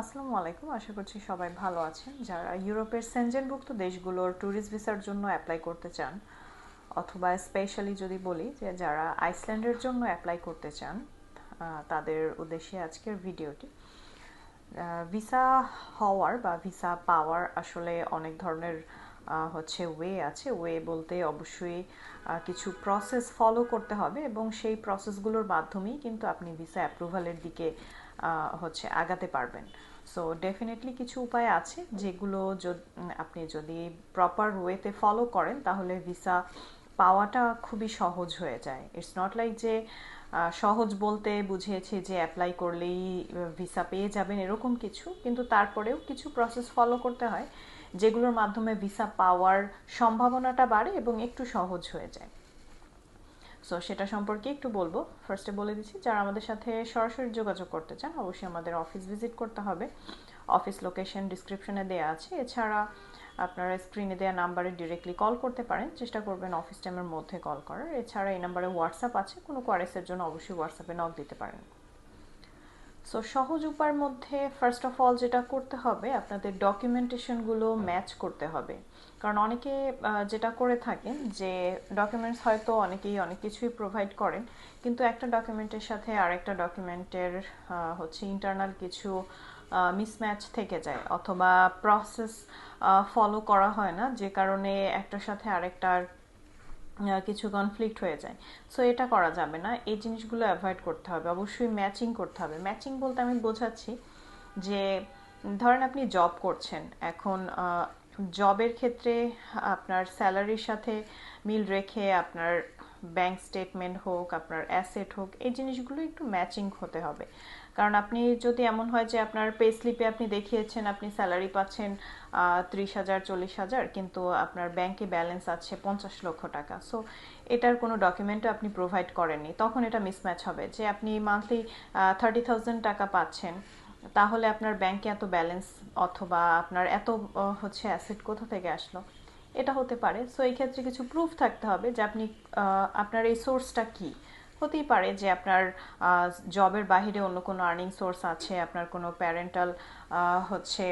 আসসালামু আলাইকুম। আশা করছি সবাই ভালো আছেন। যারা ইউরোপের সেনজেনভুক্ত দেশগুলোর ট্যুরিস্ট ভিসার জন্য অ্যাপ্লাই করতে চান, অথবা স্পেশালি যদি বলি যে যারা আইসল্যান্ডের জন্য অ্যাপ্লাই করতে চান তাদের উদ্দেশ্যে আজকের ভিডিওটি। ভিসা হওয়ার বা ভিসা পাওয়ার আসলে অনেক ধরনের হচ্ছে ওয়ে আছে। ওয়ে বলতে অবশ্যই কিছু প্রসেস ফলো করতে হবে এবং সেই প্রসেসগুলোর মাধ্যমেই কিন্তু আপনি ভিসা অ্যাপ্রুভালের দিকে হচ্ছে আগাতে পারবেন। সো ডেফিনেটলি কিছু উপায় আছে যেগুলো আপনি যদি প্রপার ওয়েতে ফলো করেন, তাহলে ভিসা পাওয়াটা খুবই সহজ হয়ে যায়। ইটস নট লাইক যে সহজ বলতে বুঝিয়েছি যে অ্যাপ্লাই করলেই ভিসা পেয়ে যাবেন এরকম কিছু, কিন্তু তারপরেও কিছু প্রসেস ফলো করতে হয়, যেগুলোর মাধ্যমে ভিসা পাওয়ার সম্ভাবনাটা বাড়ে এবং একটু সহজ হয়ে যায়। সো সেটা সম্পর্কে একটু বলব। ফার্স্টে বলে দিচ্ছি, যারা আমাদের সাথে সরাসরি যোগাযোগ করতে চান, অবশ্যই আমাদের অফিস ভিজিট করতে হবে। অফিস লোকেশন ডিসক্রিপশনে দেওয়া আছে। এছাড়া আপনারা স্ক্রিনে দেওয়া নাম্বারে ডিরেক্টলি কল করতে পারেন। চেষ্টা করবেন অফিস টাইমের মধ্যে কল করার। এছাড়া এই নাম্বারে হোয়াটসঅ্যাপ আছে। কোনো কোয়ারেসের জন্য অবশ্যই হোয়াটসঅ্যাপে নক দিতে পারেন। সো সহজ উপায়ের মধ্যে ফার্স্ট অফ অল যেটা করতে হবে, আপনাদের ডকুমেন্টেশনগুলো ম্যাচ করতে হবে। কারণ অনেকে যেটা করে থাকেন যে ডকুমেন্টস হয়তো অনেকেই অনেক কিছুই প্রোভাইড করেন, কিন্তু একটা ডকুমেন্টের সাথে আরেকটা ডকুমেন্টের হচ্ছে ইন্টারনাল কিছু মিসম্যাচ থেকে যায় অথবা প্রসেস ফলো করা হয় না। যে কারণে একটার সাথে আরেকটার কিছু কনফ্লিক্ট হয়ে যায়। সো এটা করা যাবে না। এই জিনিসগুলো অ্যাভয়েড করতে হবে। অবশ্যই ম্যাচিং করতে হবে। ম্যাচিং বলতে আমি বোঝাচ্ছি যে, ধরেন আপনি জব করছেন। এখন জবের ক্ষেত্রে আপনার স্যালারির সাথে মিল রেখে আপনার ব্যাংক স্টেটমেন্ট হোক, আপনার অ্যাসেট হোক, এই জিনিসগুলো একটু ম্যাচিং হতে হবে। কারণ আপনি যদি এমন হয় যে আপনার পে স্লিপে আপনি দেখিয়েছেন, আপনি স্যালারি পাচ্ছেন ত্রিশ হাজার, চল্লিশ হাজার, কিন্তু আপনার ব্যাংকে ব্যালেন্স আছে পঞ্চাশ লক্ষ টাকা। সো এটার কোনো ডকুমেন্টও আপনি প্রোভাইড করেননি। তখন এটা মিসম্যাচ হবে যে আপনি মান্থলি থার্টি থাউজেন্ড টাকা পাচ্ছেন, তাহলে আপনার ব্যাংকে এত ব্যালেন্স অথবা আপনার এত হচ্ছে অ্যাসেট কোথা থেকে আসলো? এটা হতে পারে। সো এই ক্ষেত্রে কিছু প্রুফ থাকতে হবে যে আপনি আপনার এই সোর্সটা কী? হতেই পারে যে আপনার জবের বাহিরে অন্য কোনো আর্নিং সোর্স আছে, আপনার কোনো প্যারেন্টাল হচ্ছে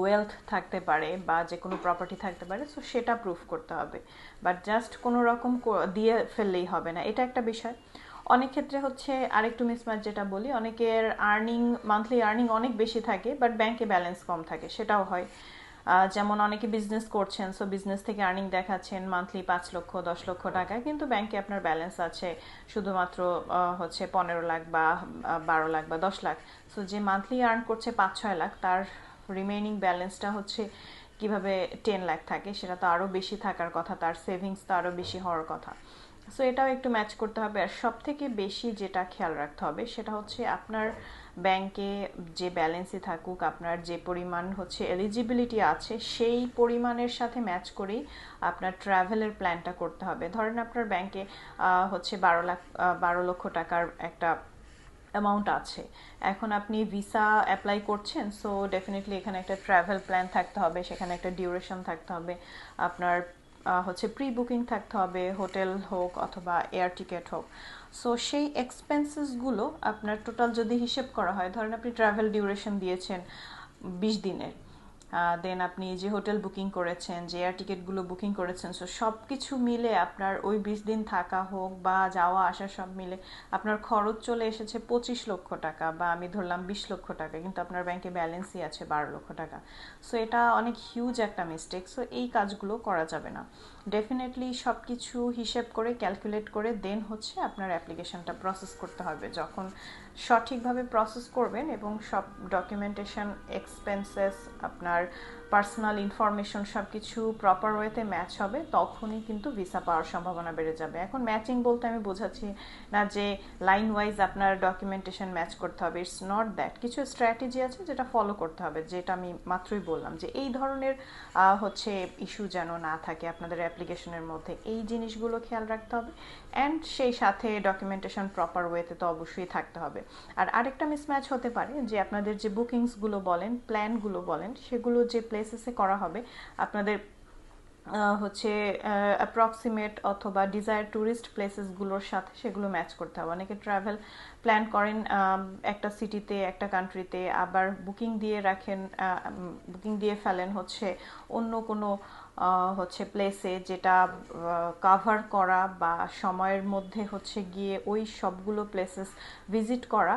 ওয়েলথ থাকতে পারে বা যে কোনো প্রপার্টি থাকতে পারে সো সেটা প্রুফ করতে হবে। বাট জাস্ট কোনো রকম দিয়ে ফেললেই হবে না। এটা একটা বিষয়। অনেক ক্ষেত্রে হচ্ছে আরেকটু মিসম্যাচ যেটা বলি, অনেকের আর্নিং মান্থলি আর্নিং অনেক বেশি থাকে বাট ব্যাংকে ব্যালেন্স কম থাকে, সেটাও হয়। যেমন অনেকে বিজনেস করছেন সো বিজনেস থেকে আর্নিং দেখাচ্ছেন মান্থলি পাঁচ লক্ষ, দশ লক্ষ টাকা কিন্তু ব্যাংকে আপনার ব্যালেন্স আছে শুধুমাত্র হচ্ছে পনেরো লাখ বা বারো লাখ বা দশ লাখ। সো যে মান্থলি আর্ন করছে পাঁচ, ছয় লাখ, তার রিমেইনিং ব্যালেন্সটা হচ্ছে কীভাবে টেন লাখ থাকে, সেটা তো আরও বেশি থাকার কথা, তার সেভিংস তো আরও বেশি হওয়ার কথা। সো এটাও একটু ম্যাচ করতে হবে। আর সব থেকে বেশি যেটা খেয়াল রাখতে হবে, সেটা হচ্ছে আপনার ব্যাংকে যে ব্যালেন্সই থাকুক, আপনার যে পরিমাণ হচ্ছে এলিজিবিলিটি আছে, সেই পরিমাণের সাথে ম্যাচ করেই আপনার ট্রাভেলের প্ল্যানটা করতে হবে। ধরেন আপনার ব্যাংকে হচ্ছে বারো লাখ বারো লক্ষ টাকার একটা অ্যামাউন্ট আছে। এখন আপনি ভিসা অ্যাপ্লাই করছেন সো ডেফিনেটলি এখানে একটা ট্রাভেল প্ল্যান থাকতে হবে, সেখানে একটা ডিউরেশন থাকতে হবে। আপনার হচ্ছে প্রি বুকিং থাকতে হবে, হোটেল হোক অথবা এয়ার টিকিট হোক। সো সেই এক্সপেন্সেসগুলো আপনার টোটাল যদি হিসেব করা হয়, ধরেন আপনি ট্রাভেল ডিউরেশন দিয়েছেন বিশ দিনের দেন আপনি যে হোটেল বুকিং করেছেন, যে এয়ার টিকিটগুলো বুকিং করেছেন সো সব কিছু মিলে আপনার ওই বিশ দিন থাকা হোক বা যাওয়া আসা সব মিলে আপনার খরচ চলে এসেছে পঁচিশ লক্ষ টাকা বা আমি ধরলাম বিশ লক্ষ টাকা, কিন্তু আপনার ব্যাংকে ব্যালেন্সই আছে বারো লক্ষ টাকা। সো এটা অনেক হিউজ একটা মিস্টেক সো এই কাজগুলো করা যাবে না। ডেফিনেটলি সব কিছু হিসেব করে ক্যালকুলেট করে দেন হচ্ছে আপনার অ্যাপ্লিকেশনটা প্রসেস করতে হবে। যখন সঠিকভাবে প্রসেস করবেন এবং সব ডকুমেন্টেশন এক্সপেন্সেস আপনার পার্সোনাল ইনফরমেশন সব কিছু প্রপার ওয়েতে ম্যাচ হবে, তখনই কিন্তু ভিসা পাওয়ার সম্ভাবনা বেড়ে যাবে। এখন ম্যাচিং বলতে আমি বোঝাচ্ছি না যে লাইন ওয়াইজ আপনার ডকুমেন্টেশন ম্যাচ করতে হবে ইটস নট দ্যাট কিছু স্ট্র্যাটেজি আছে যেটা ফলো করতে হবে, যেটা আমি মাত্রই বললাম যে এই ধরনের হচ্ছে ইস্যু যেন না থাকে আপনাদের অ্যাপ্লিকেশনের মধ্যে। এই জিনিসগুলো খেয়াল রাখতে হবে অ্যান্ড সেই সাথে ডকুমেন্টেশন প্রপার ওয়েতে তো অবশ্যই থাকতে হবে। আর আরেকটা মিসম্যাচ হতে পারে যে আপনাদের যে বুকিংসগুলো বলেন প্ল্যানগুলো বলেন, সেগুলো যে প্লেসেসে করা হবে। আপনাদের হচ্ছে অ্যাপ্রক্সিমেট অথবা ডিজায়ার ট্যুরিস্ট প্লেসেসগুলোর সাথে সেগুলো ম্যাচ করতে হবে। অনেকে ট্রাভেল প্ল্যান করেন একটা সিটিতে একটা কান্ট্রিতে আবার বুকিং দিয়ে রাখেন বুকিং দিয়ে ফেলেন হচ্ছে অন্য কোনো হচ্ছে প্লেসে যেটা কাভার করা বা সময়ের মধ্যে হচ্ছে গিয়ে ওই সবগুলো প্লেসেস ভিজিট করা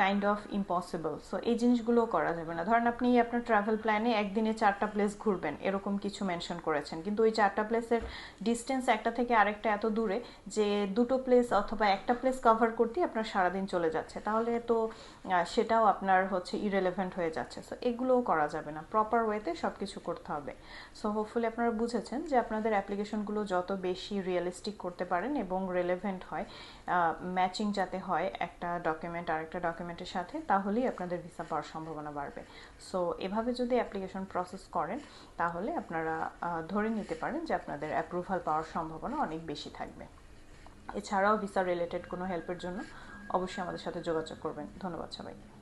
কাইন্ড অফ ইম্পসিবল সো এই জিনিসগুলো করা যাবে না। ধরেন আপনি আপনার ট্রাভেল প্ল্যানে একদিনে চারটা প্লেস ঘুরবেন, এরকম কিছু মেনশন করেছেন। কিন্তু ওই চারটা প্লেসের ডিস্টেন্স একটা থেকে আরেকটা এত দূরে যে দুটো প্লেস অথবা একটা প্লেস কভার করতেই আপনার সারাদিন চলে যাচ্ছে। তাহলে তো সেটাও আপনার হচ্ছে ইরেলেভেন্ট হয়ে যাচ্ছে। সো এগুলোও করা যাবে না। প্রপার ওয়েতে সব কিছু করতে হবে। সো হোপফুলি আপনারা বুঝেছেন যে আপনাদের অ্যাপ্লিকেশনগুলো যত বেশি রিয়েলিস্টিক করতে পারেন এবং রেলেভেন্ট হয় ম্যাচিং যাতে হয় একটা ডকুমেন্ট আর একটা ডকুমেন্টের সাথে, তাহলেই আপনাদের ভিসা পাওয়ার সম্ভাবনা বাড়বে। সো এভাবে যদি অ্যাপ্লিকেশন প্রসেস করেন, তাহলে আপনারা ধরে নিতে পারেন যে আপনাদের অ্যাপ্রুভাল পাওয়ার সম্ভাবনা অনেক বেশি থাকবে। এছাড়াও ভিসা রিলেটেড কোনো হেল্পের জন্য অবশ্যই আমাদের সাথে যোগাযোগ করবেন। ধন্যবাদ সবাইকে।